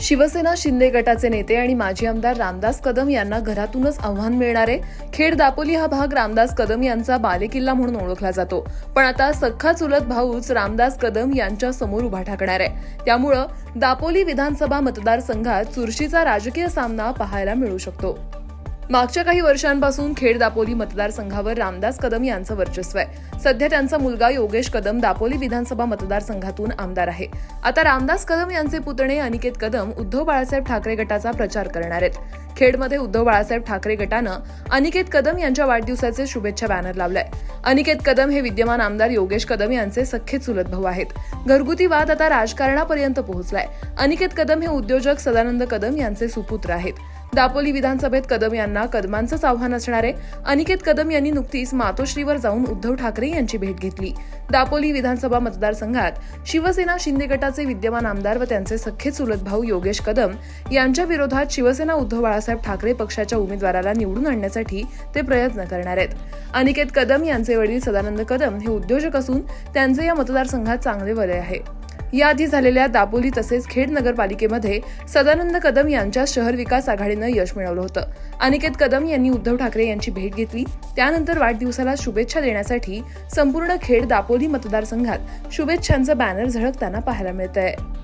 शिवसेना शिंदे गटाचे नेते आणि माजी आमदार रामदास कदम यांना घरातूनच आव्हान मिळणार आहे खेड दापोली हा भाग रामदास कदम यांचा बालेकिल्ला म्हणून ओळखला जातो. पण आता सख्खा चुलत भाऊच रामदास कदम यांच्या समोर उभा ठाकणार आहे. त्यामुळं दापोली विधानसभा मतदारसंघात चुरशीचा राजकीय सामना पाहायला मिळू शकतो. मागच्या काही वर्षांपासून खेड दापोली मतदारसंघावर रामदास कदम यांचं वर्चस्व आहे. सध्या त्यांचा मुलगा योगेश कदम दापोली विधानसभा मतदारसंघातून आमदार आहे. आता रामदास कदम यांचे पुतणे अनिकेत कदम उद्धव बाळासाहेब ठाकरे गटाचा प्रचार करणार आहेत. खेडमध्ये उद्धव बाळासाहेब ठाकरे गटानं अनिकेत कदम यांच्या वाढदिवसाचे शुभेच्छा बॅनर लावलाय. अनिकेत कदम हे विद्यमान आमदार योगेश कदम यांचे सख्खे चुलत भाऊ आहेत. घरगुती वाद आता राजकारणापर्यंत पोहोचलाय. अनिकेत कदम हे उद्योजक सदानंद कदम यांचे सुपुत्र आहेत. दापोली विधानसभेत कदम यांना कदमांचंच आव्हान असणारे अनिकेत कदम यांनी नुकतीच मातोश्रीवर जाऊन उद्धव ठाकरे यांची भेट घेतली. दापोली विधानसभा मतदारसंघात शिवसेना शिंदे गटाचे विद्यमान आमदार व त्यांचे सख्खे चुलत भाऊ योगेश कदम यांच्या विरोधात शिवसेना उद्धव बाळासाहेब ठाकरे पक्षाच्या उमेदवाराला निवडून आणण्यासाठी ते प्रयत्न करणार आहेत. अनिकेत कदम यांचे वडील सदानंद कदम हे उद्योजक असून त्यांचे या मतदारसंघात चांगले वलय आहे. याआधी झालेल्या दापोली तसेच खेड नगरपालिकेमध्ये सदानंद कदम यांच्या शहर विकास आघाडीनं यश मिळवलं होतं. अनिकेत कदम यांनी उद्धव ठाकरे यांची भेट घेतली. त्यानंतर वाढदिवसाला शुभेच्छा देण्यासाठी संपूर्ण खेड दापोली मतदारसंघात शुभेच्छांचं बॅनर झळकताना पाहायला मिळत आहे